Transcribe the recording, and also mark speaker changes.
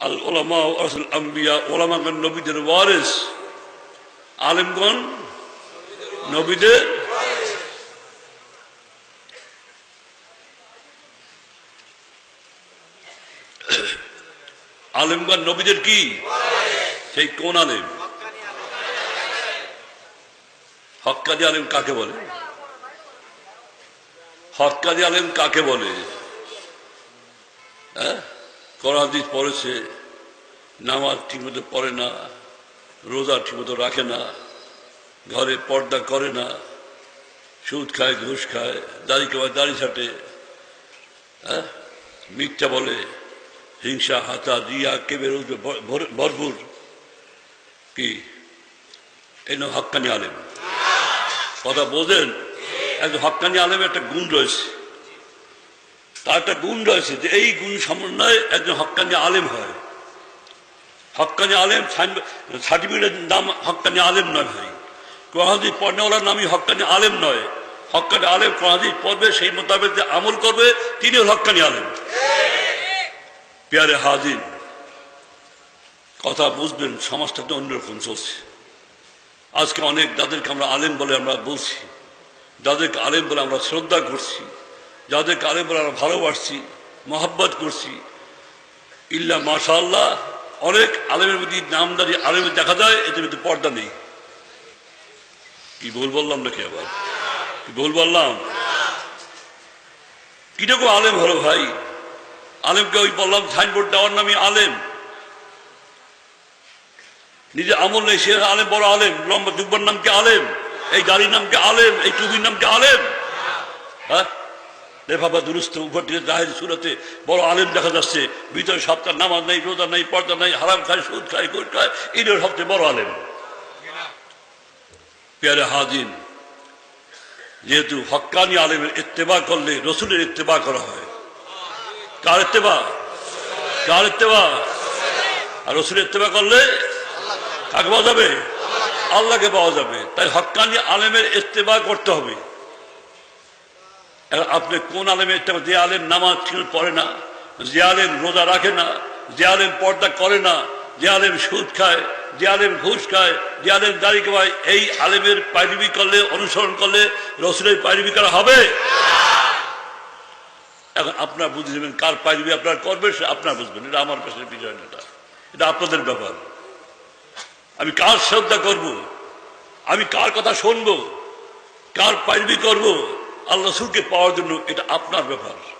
Speaker 1: আল ওলামা আসল আম্বিয়া ওলামাগণ নবীদের ওয়ারেস। আলেমগণ নবীদের আলেমগণ নবীদের কি? সেই কোন আলেম? হক্কাদি আলেম কাকে বলে? হক্কাদি আলেম কাকে বলে? হ্যাঁ? করাদিস পড়েছে, নামাজ ঠিকমতো পড়ে না, রোজা ঠিকমতো রাখে না, ঘরে পর্দা করে না, সুদ খায়, ঘুষ খায়, দাড়ি কেবা দাড়ি ছাটে হ্যাঁ? মিথ্যা বলে, হিংসা, হাতা, রিয়া কেবে ভরপুর। কি? এই হক্কানি আলেম। কথা বোঝেন? একজন হক্কানি আলেমের একটা গুণ রয়েছে। তার একটা গুণ রয়েছে যে এই গুণ সমন্বয়ে একজন হক্কানি আলেম হয়। হক্কানি আলেম সার্টিফিকেটের নাম হক্কানি আলেম নয় ভাই। কোরআদি পড়নেওয়ালার নামই হক্কানি আলেম নয়। হকানি আলেম কোরআদি পড়বে, সেই মোতাবেক যে আমল করবে, তিনি হক্কানি আলেম। পেয়ারে হাজির, কথা বুঝবেন, সমাজটা তো অন্যরকম চলছে। আজকে অনেক যাদেরকে আমরা আলেম বলে আমরা বলছি, যাদেরকে আলেম বলে আমরা শ্রদ্ধা করছি। যাদেরকে আলেম বলে আমরা ভালোবাসছি, মহাব্বত করছি, ইল্লা মাশাল্লাহ অনেক আলেমের মধ্যে নামদারি আলেমের দেখা যায়, এদের মধ্যে পর্দা নেই। কি ভুল বললাম নাকি আবার? কি ভুল বললাম? কীরকম আলেম হলো ভাই? আলেমকে ওই বললাম, সাইনবোর্ড দেওয়ার নামই আলেম। নিজে আমল নেই, সে আলেম বড় আলেম, লম্বা দুব্বার নাম কি আলেম, এই গাড়ির নাম কি আলেম, এই টুবির নাম কি আলেম। হ্যাঁ? রেফাবা দুরুস্ত উপরটিতে জাহের সুরতে বড় আলেম দেখা যাচ্ছে। ভিতরে সপ্তাহ নামাজ নেই, রোজা নেই, পর্দা নেই, হারাম খায়, সুদ খায় গুড় খায় এদের সবচেয়ে বড় আলেম। পেয়ারে হাজিন যেহেতু হক্কানি আলেমের ইত্তেবা করলে রসুলের ইত্তেবা করা হয়। কার ইত্তেবা? কার ইত্তেবা? আর রসুলের ইত্তেবা করলে কাকে পাওয়া যাবে? আল্লাহকে পাওয়া যাবে। তাই হক্কানি আলেমের ইস্তেবা করতে হবে। আপনি কোন আলেমের যে আলেম নামাজ পড়ে না যে আলেম রোজা রাখে না যে আলেম পর্দা করে না যে আলেম সুদ খায় যে আলেম ঘুষ খায় যে আলেম দাড়ি কামায়, এই আলেমের পাইরবি করলে, অনুসরণ করলে রসুলের পাইরবি করা হবে? এখন আপনার বুঝে নেবেন কার পাইরবি আপনার করবে সে আপনার বুঝবেন, এটা আমার পেশার বিষয় না এটা এটা আপনাদের ব্যাপার। আমি কার শ্রদ্ধা করব? আমি কার কথা শুনব? কার পাইরবি করব? আল্লাহ রসুলকে পাওয়ার জন্য এটা আপনার ব্যাপার।